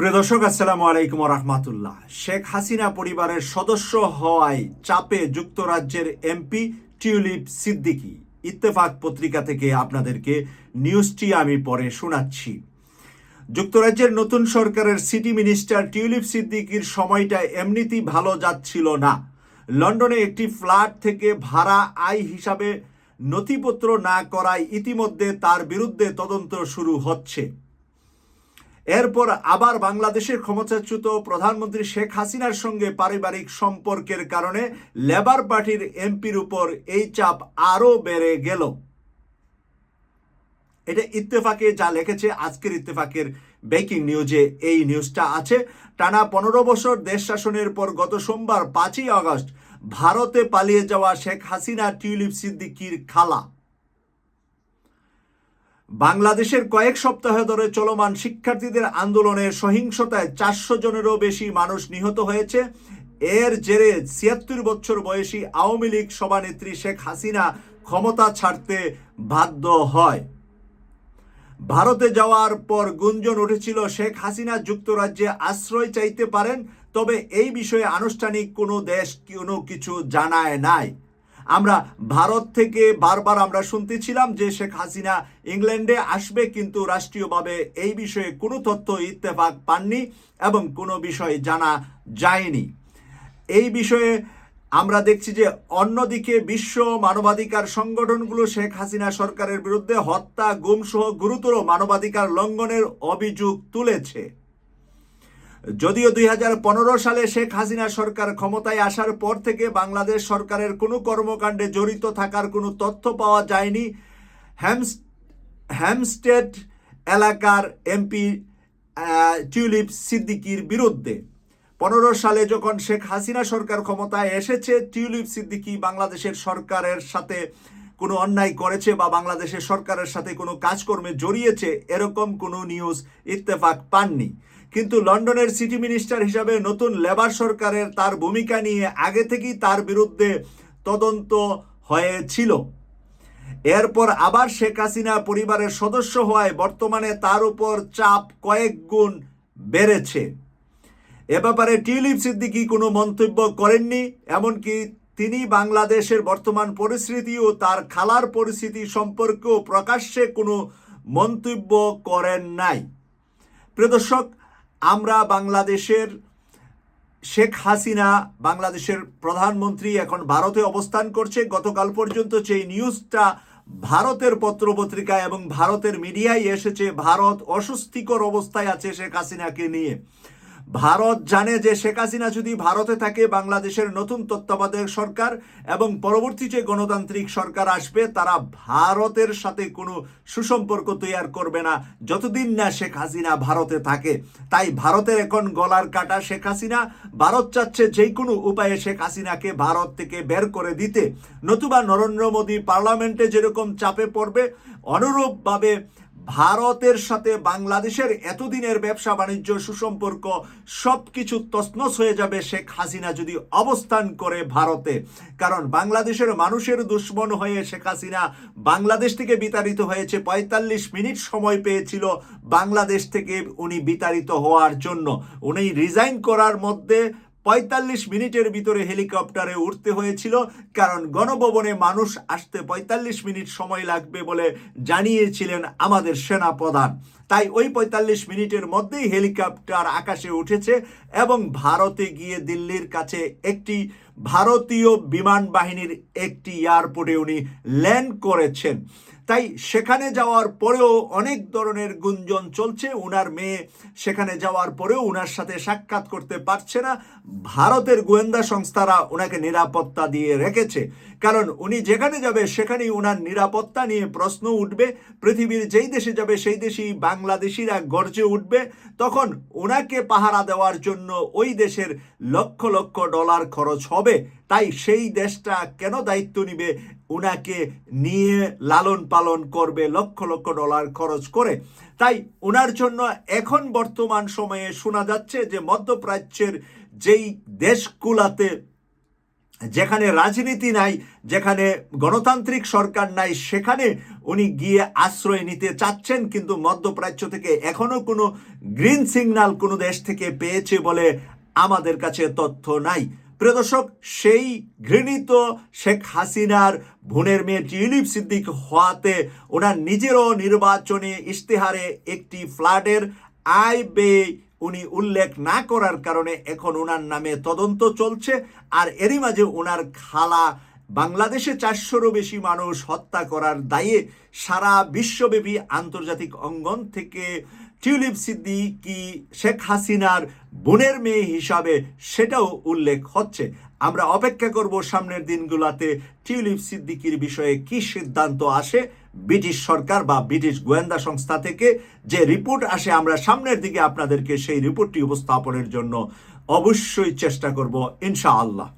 প্রিয় দর্শক, আসসালামু আলাইকুম রহমাতুল্লাহ। শেখ হাসিনা পরিবারের সদস্য হওয়ায় চাপে যুক্তরাজ্যের এমপি টিউলিপ সিদ্দিকী। ইত্তেফাক পত্রিকা থেকে আপনাদেরকে নিউজটি আমি পরে শোনাচ্ছি। যুক্তরাজ্যের নতুন সরকারের সিটি মিনিস্টার টিউলিপ সিদ্দিকির সময়টা এমনিতেই ভালো যাচ্ছিল না। লন্ডনে একটি ফ্ল্যাট থেকে ভাড়া আয় হিসাবে নথিপত্র না করায় ইতিমধ্যে তার বিরুদ্ধে তদন্ত শুরু হচ্ছে। এরপর আবার বাংলাদেশের ক্ষমতাচ্যুত প্রধানমন্ত্রী শেখ হাসিনার সঙ্গে পারিবারিক সম্পর্কের কারণে লেবার পার্টির এমপির উপর এই চাপ আরও বেড়ে গেল। এটা ইত্তেফাকে যা লিখেছে আজকের ইত্তেফাকের ব্রেকিং নিউজে এই নিউজটা আছে। টানা পনেরো বছর দেশ শাসনের পর গত সোমবার পাঁচই আগস্ট ভারতে পালিয়ে যাওয়া শেখ হাসিনা টিউলিপ সিদ্দিকির খালা। বাংলাদেশের কয়েক সপ্তাহ ধরে চলমান শিক্ষার্থীদের আন্দোলনের সহিংসতায় চারশো জনেরও বেশি মানুষ নিহত হয়েছে। এর জেরে ছিয়াত্তর বছর বয়সী আওয়ামী লীগ সভানেত্রী শেখ হাসিনা ক্ষমতা ছাড়তে বাধ্য হয়। ভারতে যাওয়ার পর গুঞ্জন উঠেছিল, শেখ হাসিনা যুক্তরাজ্যে আশ্রয় চাইতে পারেন, তবে এই বিষয়ে আনুষ্ঠানিক কোনো দেশ কোনো কিছু জানায় নাই। আমরা ভারত থেকে বারবার আমরা শুনতেছিলাম যে শেখ হাসিনা ইংল্যান্ডে আসবে, কিন্তু রাষ্ট্রীয়ভাবে এই বিষয়ে কোনো তথ্য ইত্তেফাক পাননি এবং কোনো বিষয় জানা যায়নি। এই বিষয়ে আমরা দেখছি যে অন্যদিকে বিশ্ব মানবাধিকার সংগঠনগুলো শেখ হাসিনা সরকারের বিরুদ্ধে হত্যা, গুমসহ, গুরুতর মানবাধিকার লঙ্ঘনের অভিযোগ তুলেছে। যদিও দুই হাজার পনেরো সালে শেখ হাসিনা সরকার ক্ষমতায় আসার পর থেকে বাংলাদেশ সরকারের কোনো কর্মকাণ্ডে জড়িত থাকার কোনো তথ্য পাওয়া যায়নি, হ্যামস, হ্যামস্টেড এলাকার এমপি টিউলিপ সিদ্দিকির বিরুদ্ধে। পনেরো সালে যখন শেখ হাসিনা সরকার ক্ষমতায় এসেছে, টিউলিপ সিদ্দিকি বাংলাদেশের সরকারের সাথে কোনো অন্যায় করেছে বা বাংলাদেশের সরকারের সাথে কোনো কাজকর্মে জড়িয়েছে, এরকম কোনো নিউজ ইত্তেফাক পাননি। কিন্তু লন্ডনের সিটি মিনিস্টার হিসাবে নতুন লেবার সরকারের তার ভূমিকা নিয়ে আগে থেকেই তার বিরুদ্ধে তদন্ত হয়েছিল। এরপর আবার শেখ হাসিনা পরিবারের সদস্য হওয়ায় বর্তমানে তার উপর চাপ কয়েক গুণ বেড়েছে। এ ব্যাপারে টিউলিপ সিদ্দিকি কোনো মন্তব্য করেননি, এমনকি তিনি বাংলাদেশের বর্তমান পরিস্থিতি ও তার খালার পরিস্থিতি সম্পর্কেও প্রকাশ্যে কোনো মন্তব্য করেন নাই। প্রিয় দর্শক আমরা বাংলাদেশের শেখ হাসিনা বাংলাদেশের প্রধানমন্ত্রী এখন ভারতে অবস্থান করছে। গতকাল পর্যন্ত সেই নিউজটা ভারতের পত্রপত্রিকা এবং ভারতের মিডিয়ায় এসেছে, ভারত অস্বস্তিকর অবস্থায় আছে শেখ হাসিনাকে নিয়ে। ভারত জানে যে শেখ হাসিনা যদি ভারতে থাকে, বাংলাদেশের নতুন তত্ত্বাবধায়ক সরকার এবং পরবর্তী যে গণতান্ত্রিক সরকার আসবে, তারা ভারতের সাথে কোনো সুসম্পর্ক তৈরি করবে না। যতদিন না শেখ হাসিনা ভারতে থাকে, তাই ভারতের এখন গলার কাটা শেখ হাসিনা। ভারত চাচ্ছে যে কোনো উপায়ে শেখ হাসিনাকে ভারত থেকে বের করে দিতে। নতুবা নরেন্দ্র মোদী পার্লামেন্টে যেরকম চাপে পড়বে, অনুরূপভাবে ভারতের সাথে বাংলাদেশের এতদিনের ব্যবসা বাণিজ্য সুসম্পর্ক সব কিছু হয়ে যাবে শেখ হাসিনা যদি অবস্থান করে ভারতে। কারণ বাংলাদেশের মানুষের দুশ্মন হয়ে শেখ হাসিনা বাংলাদেশ থেকে বিতাড়িত হয়েছে, পঁয়তাল্লিশ মিনিট সময় পেয়েছিল বাংলাদেশ থেকে উনি বিতাড়িত হওয়ার জন্য। উনি রিজাইন করার মধ্যে পঁয়তাল্লিশ মিনিটের ভিতরে হেলিকপ্টারে উঠতে হয়েছিল, কারণ গণভবনে মানুষ আসতে পঁয়তাল্লিশ মিনিট সময় লাগবে বলে জানিয়েছিলেন আমাদের সেনা প্রধান তাই ওই পঁয়তাল্লিশ মিনিটের মধ্যেই হেলিকপ্টার আকাশে উঠেছে এবং ভারতে গিয়ে দিল্লির কাছে একটি ভারতীয় বিমান বাহিনীর একটি এয়ারপোর্টে উনি ল্যান্ড করেছেন। তাই সেখানে যাওয়ার পরেও অনেক ধরনের গুঞ্জন চলছে। উনার মেয়ে সেখানে যাওয়ার পরেও উনার সাথে সাক্ষাৎ করতে পারছে না। ভারতের গোয়েন্দা সংস্থারা ওনাকে নিরাপত্তা দিয়ে রেখেছে। কারণ উনি যেখানে যাবে, সেখানেই উনার নিরাপত্তা নিয়ে প্রশ্ন উঠবে। পৃথিবীর যেই দেশে যাবে, সেই দেশেই বাংলাদেশিরা গর্জে উঠবে। তখন ওনাকে পাহারা দেওয়ার জন্য ওই দেশের লক্ষ লক্ষ ডলার খরচ হবে। তাই সেই দেশটা কেন দায়িত্ব নিবে উনাকে নিয়ে লালন পালন করবে লক্ষ লক্ষ ডলার খরচ করে। তাই ওনার জন্য এখন বর্তমান সময়ে শোনা যাচ্ছে যে মধ্যপ্রাচ্যের যেই দেশগুলাতে যেখানে রাজনীতি নাই, যেখানে গণতান্ত্রিক সরকার নাই, সেখানে উনি গিয়ে আশ্রয় নিতে চাচ্ছেন, কিন্তু মধ্যপ্রাচ্য থেকে এখনও কোনো গ্রিন সিগন্যাল কোনো দেশ থেকে পেয়েছে বলে আমাদের কাছে তথ্য নাই। প্রিয় দর্শক, সেই ঘৃণিত শেখ হাসিনার বোনের মেয়ে টিউলিপ সিদ্দিক হওয়াতে ওনার নিজেরও নির্বাচনী ইশতেহারে একটি ফ্ল্যাটের আয় ব্যয় উনি উল্লেখ না করার কারণে এখন ওনার নামে তদন্ত চলছে আর এরই মাঝে ওনার খালা বাংলাদেশে চারশোরও বেশি মানুষ হত্যা করার দায়ে সারা বিশ্বব্যাপী আন্তর্জাতিক অঙ্গন থেকে টিউলিপ সিদ্দিকি শেখ হাসিনার বোনের মেয়ে হিসাবে সেটাও উল্লেখ হচ্ছে। আমরা অপেক্ষা করব সামনের দিনগুলোতে টিউলিপ সিদ্দিকির বিষয়ে কি সিদ্ধান্ত আসে, ব্রিটিশ সরকার বা ব্রিটিশ গোয়েন্দা সংস্থা থেকে যে রিপোর্ট আসে, আমরা সামনের দিকে আপনাদেরকে সেই রিপোর্টটি উপস্থাপনের জন্য অবশ্যই চেষ্টা করব, ইনশাআল্লাহ।